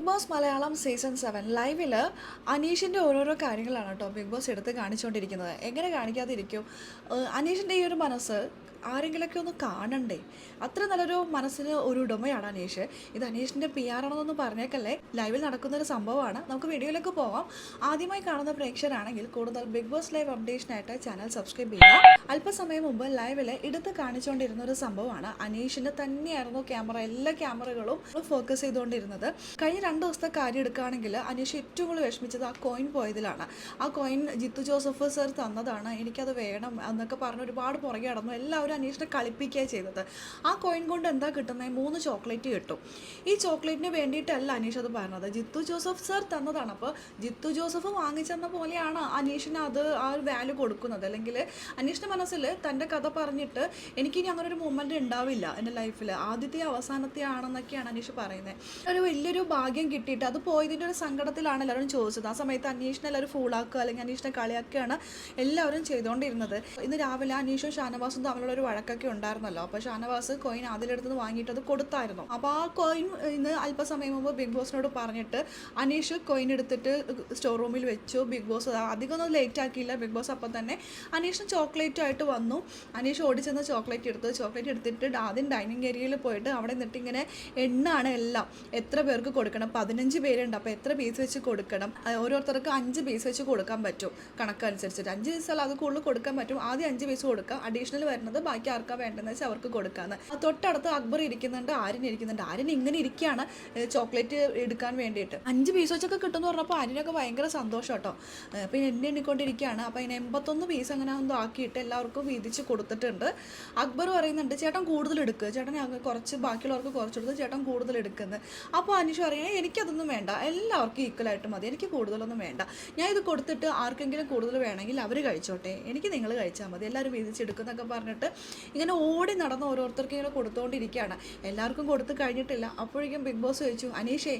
Big boss Malayalam season seven ലൈവിൽ അനീഷിന്റെ ഓരോരോ കാര്യങ്ങളാണ് കേട്ടോ ബിഗ് ബോസ് എടുത്ത് കാണിച്ചുകൊണ്ടിരിക്കുന്നത് എങ്ങനെ കാണിക്കാതിരിക്കും? അനീഷിന്റെ ഈ ഒരു മനസ്സ് ആരെങ്കിലൊക്കെ ഒന്ന് കാണണ്ടേ? അത്ര നല്ലൊരു മനസ്സിന് ഒരു ഉടമയാണ് അനീഷ്. ഇത് അനീഷിന്റെ പി ആർ ആണെന്നൊന്നും പറഞ്ഞേക്കല്ലേ? ലൈവിൽ നടക്കുന്ന ഒരു സംഭവമാണ്. നമുക്ക് വീഡിയോയിലേക്ക് പോവാം. ആദ്യമായി കാണുന്ന പ്രേക്ഷകരാണെങ്കിൽ കൂടുതൽ ബിഗ് ബോസ് ലൈവ് അപ്ഡേഷനായിട്ട് ചാനൽ സബ്സ്ക്രൈബ് ചെയ്യുക. അല്പസമയം മുമ്പ് ലൈവിൽ എടുത്ത് കാണിച്ചുകൊണ്ടിരുന്ന ഒരു സംഭവമാണ്. അനീഷിന്റെ തന്നെയായിരുന്നു ക്യാമറ എല്ലാ ക്യാമറകളും ഫോക്കസ് ചെയ്തുകൊണ്ടിരുന്നത്. കഴിഞ്ഞ രണ്ട് ദിവസത്തെ കാര്യം എടുക്കുകയാണെങ്കിൽ അനീഷ് ഏറ്റവും കൂടുതൽ വിഷമിച്ചത് ആ കോയിൻ പോയതിലാണ്. ആ കോയിൻ ജിത്തു ജോസഫ് സർ തന്നതാണ്. എനിക്കത് വേണം എന്നൊക്കെ പറഞ്ഞ് ഒരുപാട് പുറകെ കടന്നു എല്ലാവരും അനീഷിനെ കളിപ്പിക്കുക ചെയ്തത്. ആ കോയിൻ കൊണ്ട് എന്താ കിട്ടുന്നത് മൂന്ന് ചോക്ലേറ്റ് കിട്ടും. ഈ ചോക്ലേറ്റിന് വേണ്ടിയിട്ടല്ല അനീഷ് അത് പറഞ്ഞത്. ജിത്തു ജോസഫ് സർ തന്നതാണ്. അപ്പോൾ ജിത്തു ജോസഫ് വാങ്ങിച്ചെന്ന പോലെയാണ് അനീഷിന് അത് ആ ഒരു വാല്യൂ കൊടുക്കുന്നത്. അല്ലെങ്കിൽ അനീഷിന്റെ മനസ്സിൽ തന്റെ കഥ പറഞ്ഞിട്ട് എനിക്കിനി അങ്ങനെ ഒരു മൂമെന്റ് ഉണ്ടാവില്ല എന്റെ ലൈഫിൽ ആദ്യത്തെ അവസാനത്തെ ആണെന്നൊക്കെയാണ് അനീഷ് പറയുന്നത് ഒരു വലിയൊരു ഭാഗ്യം കിട്ടിയിട്ട് അത് പോയതിന്റെ ഒരു സങ്കടത്തിലാണ് എല്ലാവരും ചോദിച്ചത്. ആ സമയത്ത് അനീഷിനെ എല്ലാവരും ഫൂളാക്കുക അല്ലെങ്കിൽ അനീഷിനെ കളിയാക്കുകയാണ് എല്ലാവരും ചെയ്തുകൊണ്ടിരുന്നത് ഇന്ന് രാവിലെ അനീഷും ഷാനവാസും തമ്മിലുള്ള ഒരു വഴക്കൊക്കെ ഉണ്ടായിരുന്നല്ലോ. അപ്പോൾ ഷാനവാസ് കോയിൻ അതിലെടുത്ത് വാങ്ങിയിട്ട് അത് കൊടുത്തായിരുന്നു. അപ്പോൾ ആ കോയിൻ ഇന്ന് അല്പസമയം മുമ്പ് ബിഗ് ബോസിനോട് പറഞ്ഞിട്ട് അനീഷ് കോയിൻ എടുത്തിട്ട് സ്റ്റോർ റൂമിൽ വെച്ചു. ബിഗ് ബോസ് അധികം ഒന്നും ലേറ്റ് ആക്കിയില്ല. ബിഗ് ബോസ് അപ്പം തന്നെ അനീഷ് ചോക്ലേറ്റ് ആയിട്ട് വന്നു. അനീഷ് ഓടിച്ചെന്ന് ചോക്ലേറ്റ് എടുത്തു. ചോക്ലേറ്റ് എടുത്തിട്ട് ആദ്യം ഡൈനിങ് ഏരിയയിൽ പോയിട്ട് അവിടെ നിന്നിട്ട് ഇങ്ങനെ എണ്ണാണ് എല്ലാം. എത്ര പേർക്ക് കൊടുക്കണം? പതിനഞ്ച് പേരുണ്ട്. അപ്പോൾ എത്ര പീസ് വെച്ച് കൊടുക്കണം? ഓരോരുത്തർക്ക് അഞ്ച് പീസ് വെച്ച് കൊടുക്കാൻ പറ്റും. കണക്കനുസരിച്ചിട്ട്. അഞ്ച് പീസ് അത് കൂടുതൽ കൊടുക്കാൻ പറ്റും. ആദ്യം അഞ്ച് പീസ് കൊടുക്കാം. അഡീഷണൽ വരുന്നത് ബാക്കി ആർക്കാ വേണ്ടതെന്ന് വെച്ചാൽ അവർക്ക് കൊടുക്കാന്ന്. തൊട്ടടുത്ത് അക്ബർ ഇരിക്കുന്നുണ്ട് ആര്യൻ ഇരിക്കുന്നുണ്ട്. ആര്യൻ ഇങ്ങനെ ഇരിക്കുകയാണ് ചോക്ലേറ്റ് എടുക്കാൻ വേണ്ടിയിട്ട്. അഞ്ച് പീസ് വെച്ചൊക്കെ കിട്ടുമെന്ന് പറഞ്ഞപ്പോൾ ആര്യനൊക്കെ ഭയങ്കര സന്തോഷം കേട്ടോ. പിന്നെ എന്നെ എണ്ണിക്കൊണ്ടിരിക്കുകയാണ്. അപ്പോൾ അതിന് എൺപത്തൊന്ന് പീസ് അങ്ങനെ എന്തോ ആക്കിയിട്ട് എല്ലാവർക്കും വീതിച്ച് കൊടുത്തിട്ടുണ്ട്. അക്ബർ പറയുന്നുണ്ട് ചേട്ടൻ കൂടുതൽ എടുക്കുക ചേട്ടൻ കുറച്ച് ബാക്കിയുള്ളവർക്ക് കുറച്ചെടുത്ത് ചേട്ടൻ കൂടുതൽ എടുക്കുന്നത് അപ്പോൾ അനീഷ് പറയുന്നത് എനിക്കതൊന്നും വേണ്ട. എല്ലാവർക്കും ഈക്വലായിട്ട് മതി. എനിക്ക് കൂടുതലൊന്നും വേണ്ട. ഞാൻ ഇത് കൊടുത്തിട്ട് ആർക്കെങ്കിലും കൂടുതൽ വേണമെങ്കിൽ അവർ കഴിച്ചോട്ടെ. എനിക്ക് നിങ്ങൾ കഴിച്ചാൽ മതി. എല്ലാവരും വീതിച്ചെടുക്കുന്നൊക്കെ പറഞ്ഞിട്ട് ഇങ്ങനെ ഓടി നടന്ന് ഓരോരുത്തർക്കും ഇങ്ങനെ കൊടുത്തുകൊണ്ടിരിക്കുകയാണ് എല്ലാവർക്കും കൊടുത്തു കഴിഞ്ഞിട്ടില്ല. അപ്പോഴേക്കും ബിഗ് ബോസ് ചോദിച്ചു അനീഷേ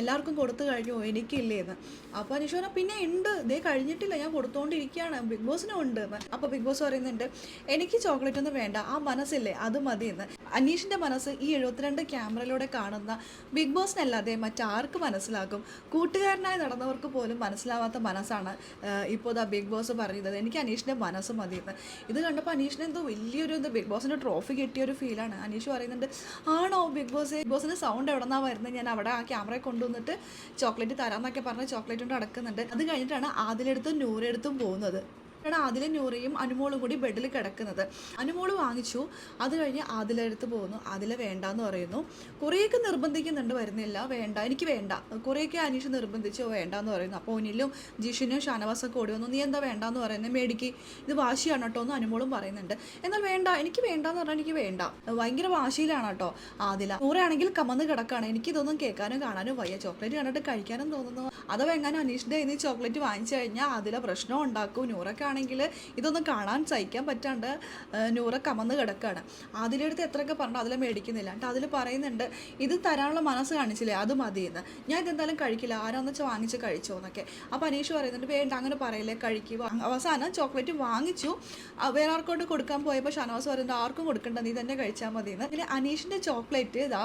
എല്ലാവർക്കും കൊടുത്തു കഴിഞ്ഞു എനിക്കില്ലേ എന്ന് അപ്പോൾ അനീഷ് പറഞ്ഞാൽ പിന്നെ ഉണ്ട്. ഇതേ കഴിഞ്ഞിട്ടില്ല ഞാൻ കൊടുത്തുകൊണ്ടിരിക്കുകയാണ് ബിഗ് ബോസിനും ഉണ്ട് എന്ന്. അപ്പോൾ ബിഗ് ബോസ് പറയുന്നുണ്ട് എനിക്ക് ചോക്ലേറ്റ് ഒന്നും വേണ്ട ആ മനസ്സില്ലേ അത് മതി എന്ന് അനീഷിന്റെ മനസ്സ് ഈ എഴുപത്തിരണ്ട് ക്യാമറയിലൂടെ കാണുന്ന ബിഗ് ബോസിനല്ലാതെ മറ്റാർക്ക് മനസ്സിലാക്കും? കൂട്ടുകാരനായി നടന്നവർക്ക് പോലും മനസ്സിലാവാത്ത മനസ്സാണ് ഇപ്പോൾ ദാ ബിഗ് ബോസ് പറയുന്നത്. എനിക്ക് അനീഷിന്റെ മനസ്സ് മതി എന്ന് ഇത് കണ്ടപ്പോൾ അനീഷിന് എന്തോ വലിയൊരു എന്തോ ബിഗ് ബോസിന്റെ ട്രോഫി കിട്ടിയ ഒരു ഫീലാണ്. അനീഷ് പറയുന്നുണ്ട് ആണോ ബിഗ് ബോസ് ബിഗ് ബോസിന്റെ സൗണ്ട് എവിടെ നിന്നാണ് വരുന്നത് ഞാൻ അവിടെ ആ ക്യാമറയെ കൊണ്ടുവന്നിട്ട് ചോക്ലേറ്റ് തരാമെന്നൊക്കെ പറഞ്ഞ് ചോക്ലേറ്റ് കൊണ്ട് അടക്കുന്നുണ്ട് അത് കഴിഞ്ഞിട്ടാണ് ആദിലെടുത്തും നൂറെടുത്തും പോകുന്നത്. ആണ് ആദിലും നൂറയും അനുമോളും കൂടി ബെഡിൽ കിടക്കുന്നത്. അനുമോൾ വാങ്ങിച്ചു. അത് കഴിഞ്ഞ് ആദിലെടുത്ത് പോകുന്നു. ആദില വേണ്ടാന്ന് പറയുന്നു. കുറേയൊക്കെ നിർബന്ധിക്കുന്നുണ്ട്. വരുന്നില്ല. വേണ്ട. എനിക്ക് വേണ്ട. കുറേയൊക്കെ അനീഷ് നിർബന്ധിച്ചു. വേണ്ടാന്ന് പറയുന്നു. അപ്പോൾ ഒന്നിലും ജിഷിനും ഷാനവാസൊക്കെ ഓടി വന്നു. നീ എന്താ വേണ്ടാന്ന് പറയുന്നത് മേടിക്ക്. ഇത് വാശിയാണ് കേട്ടോ എന്ന് അനുമോളും പറയുന്നുണ്ട്. എന്നാൽ വേണ്ട. എനിക്ക് വേണ്ടാന്ന് പറഞ്ഞാൽ എനിക്ക് വേണ്ട. ഭയങ്കര വാശിയിലാണ് കേട്ടോ ആദില. നൂറാണെങ്കിൽ കമന്ന് കിടക്കാണ്. എനിക്കിതൊന്നും കേൾക്കാനും കാണാനും വയ്യ. ചോക്ലേറ്റ് കണ്ടിട്ട് കഴിക്കാനും തോന്നുന്നു. അഥവാ എങ്ങനെ അനീഷിന്റെ നിന്ന് ചോക്ലേറ്റ് വാങ്ങിച്ചു കഴിഞ്ഞാൽ ആദില പ്രശ്നം ഉണ്ടാക്കും. നൂറൊക്കെ ആണെങ്കിൽ ഇതൊന്നും കാണാൻ സഹിക്കാൻ പറ്റാണ്ട് നൂറ കമന്ന് കിടക്കുകയാണ് അതിലെടുത്ത് എത്രയൊക്കെ പറഞ്ഞു അതിൽ മേടിക്കുന്നില്ല. എന്നിട്ട് അതിൽ പറയുന്നുണ്ട് ഇത് തരാനുള്ള മനസ്സ് കാണിച്ചില്ലേ അത് മതിയെന്ന്. ഞാൻ ഇതെന്തായാലും കഴിക്കില്ല ആരാന്ന് വെച്ചാൽ വാങ്ങിച്ച് കഴിച്ചോ എന്നൊക്കെ. അപ്പോൾ അനീഷ് പറയുന്നുണ്ട് വേണ്ട അങ്ങനെ പറയില്ലേ കഴിക്കുക അവസാനം ചോക്ലേറ്റ് വാങ്ങിച്ചു. വേറെ ആർക്കോട്ട് കൊടുക്കാൻ പോയപ്പോൾ ഷനവാസ് പറയുന്നുണ്ട് ആർക്കും കൊടുക്കണ്ട നീ തന്നെ കഴിച്ചാൽ മതിയെന്ന്. പിന്നെ അനീഷിന്റെ ചോക്ലേറ്റ് ഇതാ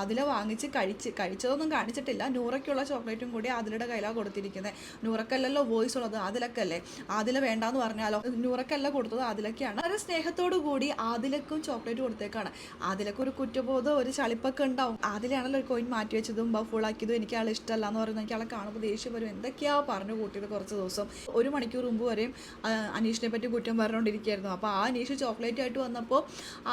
അതില വാങ്ങിച്ച് കഴിച്ച് കഴിച്ചതൊന്നും കാണിച്ചിട്ടില്ല. നൂറയ്ക്കുള്ള ചോക്ലേറ്റും കൂടി ആതിലയുടെ കയ്യിലാണ് കൊടുത്തിരിക്കുന്നത് നൂറക്കല്ലല്ലോ വോയിസ് ഉള്ളത് ആതിലക്കല്ലേ ആതില വേണ്ടാന്ന് പറഞ്ഞാലോ? നൂറക്കല്ല കൊടുത്തത് അതിലൊക്കെയാണ്. വളരെ സ്നേഹത്തോടു കൂടി ആദിലക്കും ചോക്ലേറ്റ് കൊടുത്തേക്കാണ്. ആദിലക്ക് ഒരു കുറ്റബോധം ഒരു ചളിപ്പൊക്കെ ഉണ്ടാവും. ആദിലാണല്ലോ ഒരു കോയിൻ മാറ്റി വെച്ചതും ബഫുളാക്കിയതും എനിക്ക് ആൾ ഇഷ്ടമല്ല എന്ന് പറയുന്നത്. എനിക്ക് ആളെ കാണുമ്പോൾ ദേഷ്യം വരും. എന്തൊക്കെയാ പറഞ്ഞു കൂട്ടിയത് കുറച്ച് ദിവസം. ഒരു മണിക്കൂർ മുമ്പ് വരെയും അനീഷിനെ പറ്റി കുറ്റം പറഞ്ഞുകൊണ്ടിരിക്കുകയായിരുന്നു അപ്പോൾ ആ അനീഷ് ചോക്ലേറ്റ് ആയിട്ട് വന്നപ്പോൾ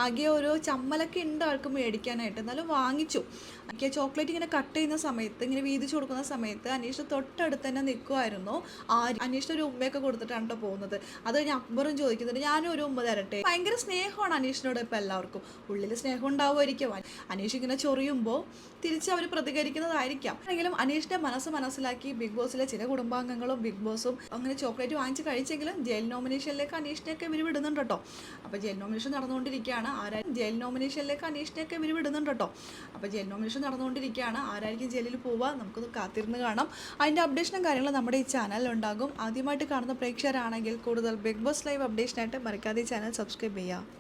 ആകെ ഒരു ചമ്മലൊക്കെ ഉണ്ട് ആൾക്ക് മേടിക്കാനായിട്ട്. എന്നാലും വാങ്ങിച്ചു എനിക്ക് ആ ചോക്ലേറ്റ് ഇങ്ങനെ കട്ട് ചെയ്യുന്ന സമയത്ത് ഇങ്ങനെ വീതിച്ചു കൊടുക്കുന്ന സമയത്ത് അനീഷ് തൊട്ടടുത്ത് തന്നെ നിൽക്കുമായിരുന്നു ആ അനീഷിന് ഒരു ഉമ്മയൊക്കെ കൊടുത്തിട്ടാണ് കേട്ടോ പോകുന്നത്. അത് കഴിഞ്ഞ് അക്ബറും ചോദിക്കുന്നുണ്ട് ഞാനും ഒരു ഉമ്മ തരട്ടെ? ഭയങ്കര സ്നേഹമാണ് അനീഷിനോട് ഇപ്പം എല്ലാവർക്കും. ഉള്ളിൽ സ്നേഹം ഉണ്ടാവുമായിരിക്കും. അനീഷ് ഇങ്ങനെ ചൊറിയുമ്പോൾ തിരിച്ച് അവർ പ്രതികരിക്കുന്നതായിരിക്കാം. എങ്കിലും അനീഷിന്റെ മനസ്സ് മനസ്സിലാക്കി ബിഗ് ബോസിലെ ചില കുടുംബാംഗങ്ങളും ബിഗ് ബോസും അങ്ങനെ ചോക്ലേറ്റ് വാങ്ങിച്ച് കഴിച്ചെങ്കിലും ജയിൽ നോമിനേഷനിലേക്ക് അനീഷിനെയൊക്കെ ഇവർ വിടുന്നുണ്ട് കേട്ടോ അപ്പോൾ ജയിൽ നോമിനേഷൻ നടന്നുകൊണ്ടിരിക്കുകയാണ്. ആരായാലും ജയിൽ നോമിനേഷനിലേക്ക് അനീഷിനെയൊക്കെ ഇവർ വിടുന്നുണ്ട് കേട്ടോ അപ്പോൾ ജയിൽ നടന്നുകൊണ്ടിരിക്കുകയാണ്. ആരായിരിക്കും ജയിലിൽ പോവുക? നമുക്കൊന്ന് കാത്തിരുന്ന് കാണാം. അതിന്റെ അപ്ഡേഷനും കാര്യങ്ങളും നമ്മുടെ ഈ ചാനലിൽ ഉണ്ടാകും. ആദ്യമായിട്ട് കാണുന്ന പ്രേക്ഷകരാണെങ്കിൽ കൂടുതൽ ബിഗ് ബോസ് ലൈവ് അപ്ഡേഷനായിട്ട് മറക്കാതെ ചാനൽ സബ്സ്ക്രൈബ് ചെയ്യുക.